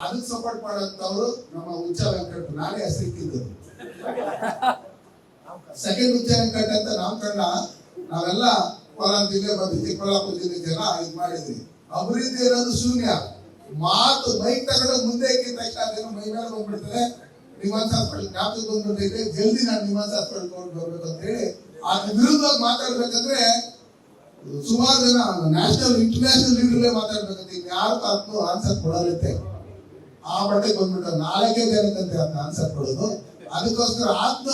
ಅದಕ್ಕೆ ಸಪೋರ್ಟ್ ಮಾಡೋಂಥವ್ರು ನಮ್ಮ ಉಚ್ಚ ವೆಂಕಟ್ ನಾನೇ ಹೆಸರಿಟ್ಟಿದ್ದು ಸೆಕೆಂಡ್ ಉಚ್ಚ ವೆಂಕಟ್ ಅಂತ ನಾಮಕರಣ ನಾವೆಲ್ಲ ಕೋಲಾರ ಜಿಲ್ಲೆ ಬಂದು ಚಿಕ್ಕಬಳ್ಳಾಪುರ ಜಿಲ್ಲೆ ಜನ ಇದು ಮಾಡಿದ್ವಿ. ಅಭಿವೃದ್ಧಿ ಇರೋದು ಶೂನ್ಯ. ಮಾತು ಮೈ ತಗೊಂಡು ಮುಂದೆ ಏನು ಮೈ ಮೇಲೆ ಬಂದ್ಬಿಡ್ತಾರೆ ನಿಮ್ಮ ಹಾಸ್ಪಿಟಲ್ ಜ್ಞಾಪಕ ಬಂದ್ಬಿಟ್ಟೈತೆ ಜಲ್ದಿ ನಾನು ನಿಮ್ಮ ಹಾಸ್ಪಿಟಲ್ ಕೊಂಡು ಬರ್ಬೇಕು ಅಂತ ಹೇಳಿ ಅದ್ರ ವಿರುದ್ಧವಾಗಿ ಮಾತಾಡ್ಬೇಕಂದ್ರೆ ಸುಮಾರು ಜನ ನ್ಯಾಷನಲ್ ಇಂಟರ್ನ್ಯಾಷನಲ್ ಲೀಡರ್ಲೇ ಮಾತಾಡ್ಬೇಕಂತ ಇನ್ಯಾರು ಆನ್ಸರ್ ಕೊಡಲಿತ್ತೆ ಆ ಮಟ್ಟಕ್ಕೆ ಬಂದ್ಬಿಟ್ಟು ನಾಳೆಗೆ ಜನಕ್ಕಂತೆ ಅಂತ ಆನ್ಸರ್ ಕೊಡೋದು. ಅದಕ್ಕೋಸ್ಕರ ಆತ್ಮ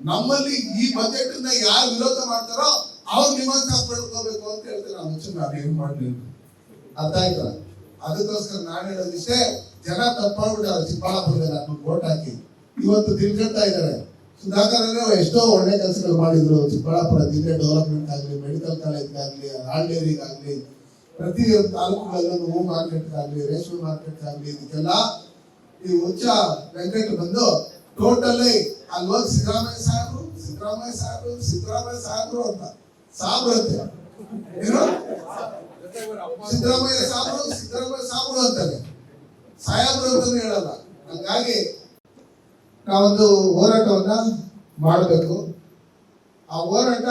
ನಮ್ಮಲ್ಲಿ ಈ ಬಜೆಟ್ನ ಯಾರು ವಿರೋಧ ಮಾಡ್ತಾರೋ ಅವ್ರು ನಿಮಂತ ಪಡ್ಕೋಬೇಕು ಅಂತ ಹೇಳ್ತಾರೆ ನಾವು ಮುಂಚೆ ನಾವು ಏನ್ ಮಾಡ್ಲಿ ಅರ್ಥ ಆಯ್ತಾ? ಅದಕ್ಕೋಸ್ಕರ ನಾನು ಹೇಳೋದಿಷ್ಟೇ ಜನ ತಪ್ಪಾಗ್ಬಿಟ್ಟಾರೆ ಚಿಕ್ಕಬಳ್ಳಾಪುರದಲ್ಲಿ ಅದನ್ನ ವೋಟ್ ಹಾಕಿ. ಇವತ್ತು ತಿಳ್ಕೊಳ್ತಾ ಇದ್ದಾರೆ. ಸುಧಾಕರ್ ಅವರು ಎಷ್ಟೋ ಒಳ್ಳೆ ಕೆಲಸಗಳು ಮಾಡಿದ್ರು ಚಿಕ್ಕಬಳ್ಳಾಪುರ ಜಿಲ್ಲೆ ಡೆವಲಪ್ಮೆಂಟ್ ಆಗಲಿ ಮೆಡಿಕಲ್ ಕಾಲೇಜ್ ಹಾಲ್ ಹಾಲ್ಡೇರಿಗಾಗ್ಲಿ ಪ್ರತಿ ತಾಲೂಕುಗಳಲ್ಲೂ ಹೂ ಮಾರ್ಕೆಟ್ ಆಗಲಿ ರೇಷ್ಮೆ ಮಾರ್ಕೆಟ್ ಆಗಲಿ, ಇದಕ್ಕೆಲ್ಲ ಈ ಉಚ್ಚ ವೆಂಕಟ್ ಬಂದು ಟೋಟಲಿ ಅಲ್ಲಿ ಹೋಗಿ ಸಿದ್ದರಾಮಯ್ಯ ಸಾಹೇಬ್ರು ಸಿದ್ದರಾಮಯ್ಯ ಸಾಹೇಬ್ರು ಸಿದ್ದರಾಮಯ್ಯ ಸಾಹೇಬ್ರು ಅಂತ. ಸಾಬ್ರು ಅಂತೆ. ಏನು? ಸಿದ್ದರಾಮಯ್ಯ ಸಾಬ್ರು ಸಿದ್ದರಾಮಯ್ಯ ಸಾಬ್ರು ಅಂತಾರೆ. ಸಾಯಾಬ್ರು ಅಂತಾನೆ ಹೇಳಲ್ಲ. ಹಂಗಾಗಿ ನಾವೊಂದು ಹೋರಾಟವನ್ನ ಮಾಡಬೇಕು. ಆ ಹೋರಾಟ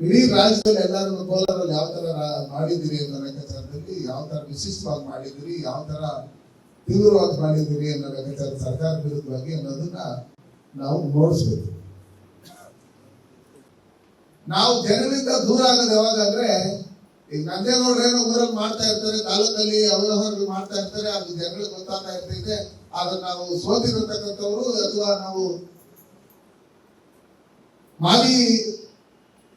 ಇಡೀ ರಾಜ್ಯದಲ್ಲಿ ಎಲ್ಲರೂ ಕೋಲಾರಲ್ಲಿ ಯಾವ ತರ ಮಾಡಿದಿರಿ ಅನ್ನೋ ಲೆಕ್ಕಾಚಾರದಲ್ಲಿ ಯಾವ ತರ ವಿಶಿಷ್ಟವಾಗಿ ಮಾಡಿದಿರಿ ಯಾವ ತರ ತೀವ್ರವಾಗಿ ಮಾಡಿದಿರಿ ಅನ್ನೋ ಲೆಕ್ಕಾಚಾರ ಸರ್ಕಾರ ವಿರುದ್ಧವಾಗಿ ಅನ್ನೋದನ್ನ ನಾವು ನೋಡಿಸ್ಬೇಕು. ನಾವು ಜನರಿಂದ ದೂರ ಆಗೋದು ಯಾವಾಗ ಅಂದ್ರೆ, ಈಗ ನಂದೇ ಏನೋ ಊರಲ್ಲಿ ಮಾಡ್ತಾ ಇರ್ತಾರೆ, ತಾಲೂಕಲ್ಲಿ ಅವ್ಯವಹಾರಗಳು ಮಾಡ್ತಾ ಇರ್ತಾರೆ, ಅದು ಜನಗಳಿಗೆ ಗೊತ್ತಾಗ್ತಾ ಇರ್ತೈತೆ. ಅದನ್ನ ನಾವು ಸೋತಿರತಕ್ಕಂಥವ್ರು ಅಥವಾ ನಾವು ಮಾಜಿ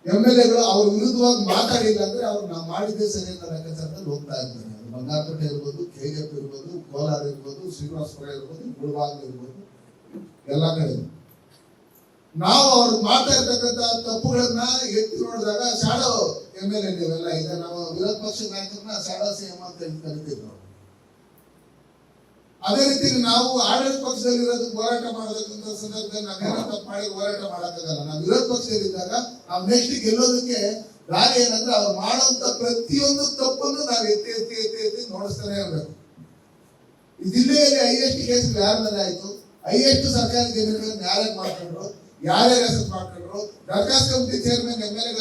ಎಂ ಎಲ್ ಎಗಳು ಅವ್ರ ವಿರುದ್ಧವಾಗಿ ಮಾತಾಡಿಲ್ಲ ಅಂದ್ರೆ ಅವ್ರು ನಾವು ಮಾಡಿದ್ದೇ ಸರಿ ಅಂತ ಹೋಗ್ತಾ ಅದು ಬಂಗಾರಪೇಟೆ ಇರ್ಬೋದು ಕೆಜೆಪ್ ಇರ್ಬೋದು, ಕೋಲಾರ ಇರ್ಬೋದು, ಶ್ರೀನಿವಾಸಪುರ ಇರ್ಬೋದು ಗುಲ್ಬಾಗ್ ಇರ್ಬೋದು, ಎಲ್ಲ ಕಡೆ. ನಾವು ಅವ್ರು ಮಾಡ್ತಾ ತಪ್ಪುಗಳನ್ನ ಎತ್ತಿ ನೋಡಿದಾಗ ಶಾಡೋ ಎಂ ಎಲ್ ಎ ಈಗ ನಾವು ವಿರೋಧ ಪಕ್ಷ ನಾಯಕರನ್ನ ಶಾಡೋ ಸಿಎಂ ಅಂತ ಹೇಳಿ ಕರಿತೀವಿ ನಾವು ಅದೇ ರೀತಿ ನಾವು ಆಡಳಿತ ಪಕ್ಷದಲ್ಲಿ ಇರೋದು ಹೋರಾಟ ಮಾಡಬೇಕಂತ ಸಂದರ್ಭದಲ್ಲಿ ನಾವೇನೋ ತಪ್ಪು ಮಾಡಿ ಹೋರಾಟ ಮಾಡೋಕ್ಕಾಗಲ್ಲ. ನಾವು ವಿರೋಧ ಪಕ್ಷದಲ್ಲಿದ್ದಾಗ ನಾವು ನೆಕ್ಸ್ಟ್ ಗೆಲ್ಲೋದಕ್ಕೆ ದಾರಿ ಏನಂದ್ರೆ ಅವ್ರು ಮಾಡುವಂತ ಪ್ರತಿಯೊಂದು ತಪ್ಪನ್ನು ನಾವು ಎತ್ತಿ ಎತ್ತಿ ಎತ್ತಿ ಎತ್ತಿ ನೋಡಿಸ್ತಾನೆ ಇರಬೇಕು. ಈ ಜಿಲ್ಲೆಯಲ್ಲಿ ಹೈಯೆಸ್ಟ್ ಕೇಸ್ ಯಾರ ಮೇಲೆ ಆಯ್ತು? ಹೈಯೆಸ್ಟ್ ಸರ್ಕಾರಿ ಜಮೀನುಗಳನ್ನು ಯಾರ್ಯಾರು ಮಾಡ್ಕೊಂಡ್ರು? ಯಾರ್ಯಾರು ಹೆಸರು ಮಾಡ್ಕೊಂಡ್ರು? ದರ್ಖಾಸ್ ಕಮಿಟಿ ಚೇರ್ಮನ್ ಎಂ ಎಲ್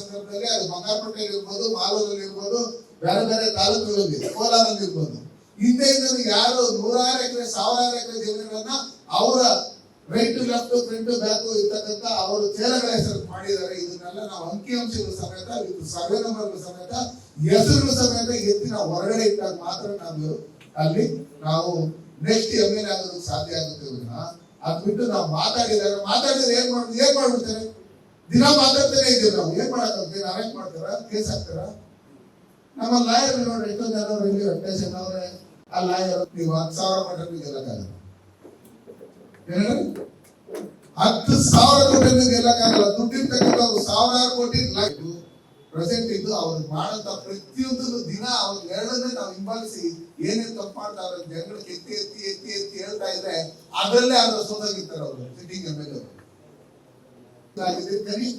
ಸಂದರ್ಭದಲ್ಲಿ ಅದು ಬಂಗಾರಪೇಟೆಯಲ್ಲಿ ಇರ್ಬೋದು, ಮಾಲೂರಲ್ಲಿ ಇರ್ಬೋದು, ಬೇರೆ ಬೇರೆ ತಾಲೂಕುಗಳಲ್ಲಿ ಕೋಲಾರಲ್ಲಿ ಇರ್ಬೋದು. ಹಿಂದೆ ಯಾರು ನೂರಾರು ಎಕರೆ, ಸಾವಿರಾರು ಎಕರೆ ಜಮೀನುಗಳನ್ನ ಅವರ ರೈಟ್ ಲೆಫ್ಟ್ ಫ್ರಂಟ್ ಬ್ಯಾಕು ಇರ್ತಕ್ಕಂಥ ಅವರು ಚೇರಗಳ ಹೆಸರು ಮಾಡಿದ್ದಾರೆ. ಇದನ್ನೆಲ್ಲ ನಾವು ಅಂಕಿಅಂಶಗಳ ಸಮೇತ, ಇದು ಸರ್ವೆ ನಂಬರ್ಗಳ ಸಮೇತ ಹೆಸರು ಸಮೇತ ಎತ್ತಿನ ಹೊರಗಡೆ ಇಟ್ಟಾಗ ಮಾತ್ರ ನಾವು ಅಲ್ಲಿ ನಾವು ನೆಕ್ಸ್ಟ್ ಎಂ ಎಲ್ ಆಗೋದಕ್ಕೆ ಸಾಧ್ಯ ಆಗುತ್ತೆ ಅದ್ ಬಿಟ್ಟು ನಾವು ಮಾತಾಡಿದಾಗ ಮಾತಾಡಿದ್ರೆ ಏನ್ ಮಾಡ್ತೀವಿ ಏನ್ ಮಾಡ್ಬಿಡ್ತಾರೆ? ದಿನ ಮಾತಾಡ್ತಾನೆ ಇದ್ದೀವಿ ನಾವು. ಏನ್ ಮಾಡಕ್ ಅರೆಸ್ಟ್ ಮಾಡ್ತಾರ? ಕೇಸ್ ಹಾಕ್ತಾರ? ನಮ್ಮ ಲಾಯರ್ ನೋಡ್ರಿ ಎಷ್ಟೊಂದು ಜನ ಇಲ್ಲಿ ಆ ಲಾಯರ್ ನೀವು ಹತ್ತು ಸಾವಿರ ಕೊಟ್ಟರೆ ಗೆಲ್ಲಕ್ಕಾಗಲ್ಲ? ಹತ್ತು ಸಾವಿರ ಕೋಟಿ ಗೆಲ್ಲಕ್ಕಾಗಲ್ಲ. ದುಡ್ಡಿರ್ತಕ್ಕಂಥವ್ರು ಸಾವಿರಾರು ಕೋಟಿ ಪ್ರೆಸೆಂಟ್ ಇದ್ದು ಅವ್ರು ಮಾಡಂತ ಪ್ರತಿಯೊಂದು ದಿನ ಅವ್ರ ಎರಡನ್ನೇ ನಾವು ಹಿಂಬಾಲಿಸಿ ಏನೇನ್ ತಪ್ಪು ಮಾಡ್ತಾರೆ ಜನಗಳಿಗೆ ಎತ್ತಿ ಎತ್ತಿ ಎತ್ತಿ ಎತ್ತಿ ಹೇಳ್ತಾ ಇದ್ರೆ ಅದರಲ್ಲೇ ಅದರ ಸೋದಾಗಿರ್ತಾರೆ ಅವರು. ಸಿಟ್ಟಿಂಗ್ ಎಂ ಕನಿಷ್ಠ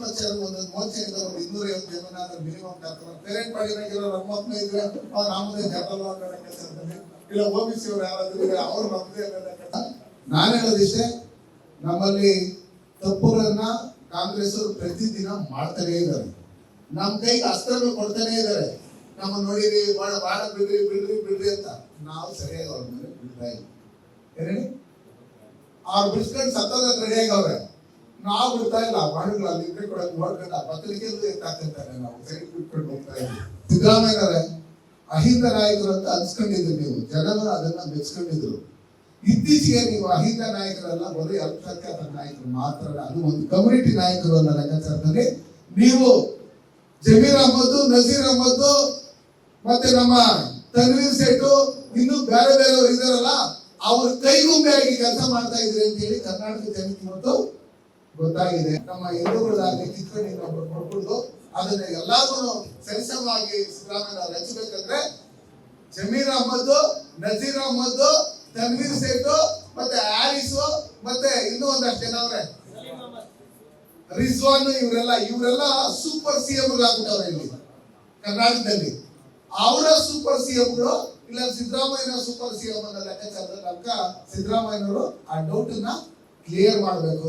ಮಿನಿಮಮ್ ಪೇರೆಂಟ್ ಇದ್ರೆ ಇಲ್ಲ ನಮ್ಮಲ್ಲಿ ತಪ್ಪುಗಳನ್ನ ಕಾಂಗ್ರೆಸ್ ಅವರು ಪ್ರತಿದಿನ ಮಾಡ್ತಾನೆ ಇದ್ದಾರೆ. ನಮ್ಮ ಕೈಗೆ ಅಸ್ತ್ರಗಳು ಕೊಡ್ತಾನೆ ಇದ್ದಾರೆ. ನಮ್ಮ ನೋಡಿರಿ, ಬಾಳ ಬಾಳ ಬಿಡ್ರಿ ಬಿಡ್ರಿ ಬಿಡ್ರಿ ಅಂತ. ನಾವು ಸರಿಯಾಗಿ ಅವ್ರ ಮೇಲೆ ಬಿಡ್ತಾ ಇಲ್ಲ. ಅವ್ರ ಅವ್ರು ರೆಡಿಯಾಗಿ ಅವ್ರೆ. ನಾವು ಬಿಡ್ತಾ ಇಲ್ಲ ಬಾಣಗಳು ಅಲ್ಲಿ ಇದ್ರೆ ಕೂಡ ನೋಡ್ಕೊಂಡು ಆ ಎತ್ತಾಕ್ತಾರೆ ನಾವು. ಸೈಡ್ ಬಿಟ್ಕೊಂಡು ಹೋಗ್ತಾ ಇದ್ವಿ ಸಿದ್ದರಾಮಯ್ಯನವರೇ ಅಹಿಂದ ನಾಯಕರು ಅಂತ ಅನ್ಸ್ಕೊಂಡಿದ್ರು ನೀವು. ಜನರು ಅದನ್ನ ಮೆಚ್ಕೊಂಡಿದ್ರು. ಇತ್ತೀಚೆಗೆ ನೀವು ಅಹಿಂದ ನಾಯಕರಲ್ಲ ಬರೀ ಅಲ್ಪಸಂಖ್ಯಾತ ನಾಯಕರು ಮಾತ್ರ ಅದು ಒಂದು ಕಮ್ಯುನಿಟಿ ನಾಯಕರು ಅನ್ನೋ ಲೆಕ್ಕಾಚಾರದಲ್ಲಿ ನೀವು ಜಮೀರ್ ಅಹಮದ್, ನಜೀರ್ ಅಹಮದ್, ಮತ್ತೆ ನಮ್ಮ ತನ್ವೀರ್ ಸೇಟು ಇನ್ನು ಬೇರೆ ಬೇರೆ ಇದಾರಲ್ಲ ಅವ್ರ ಕೈಗುಂಬೆ ಆಗಿ ಕೆಲಸ ಮಾಡ್ತಾ ಇದ್ರಿ ಅಂತ ಹೇಳಿ ಕರ್ನಾಟಕ ಜನತೆ ಮತ್ತು ಗೊತ್ತಾಗಿದೆ. ನಮ್ಮ ಎದುರುಗಳಾಗಿ ಕಿತ್ಕೊಂಡು ನೋಡ್ಕೊಂಡು ಅದನ್ನ ಎಲ್ಲಾದ್ರೂ ಸರಿಸಮಾಗಿ ಸಿದ್ದರಾಮಯ್ಯ ರಚಿಸಬೇಕಂದ್ರೆ ಜಮೀರ್ ಅಹಮದ್ ನಜೀರ್ ಅಹಮದ್ ತನ್ವೀರ್ ಸೇಠ್, ಮತ್ತೆ ಆರಿಸ್, ಮತ್ತೆ ಇನ್ನೂ ಒಂದಷ್ಟು ಜನ ಅವ್ರೆ? ರಿಜ್ವಾನ್ ಇವರೆಲ್ಲ ಇವರೆಲ್ಲ ಸೂಪರ್ ಸಿಎಂ ಆಗ್ಬಿಟ್ಟವ್ರೆ ಇಲ್ಲಿ, ಕರ್ನಾಟಕದಲ್ಲಿ. ಅವರ ಸೂಪರ್ ಸಿಎಂಗಳು ಇಲ್ಲ ಸಿದ್ದರಾಮಯ್ಯನ ಸೂಪರ್ ಸಿಎಂ ಅನ್ನೋ ಲೆಕ್ಕಾಚಾರದ ತನಕ ಸಿದ್ದರಾಮಯ್ಯನವರು ಆ ಡೌಟ್ನ ಕ್ಲಿಯರ್ ಮಾಡಬೇಕು.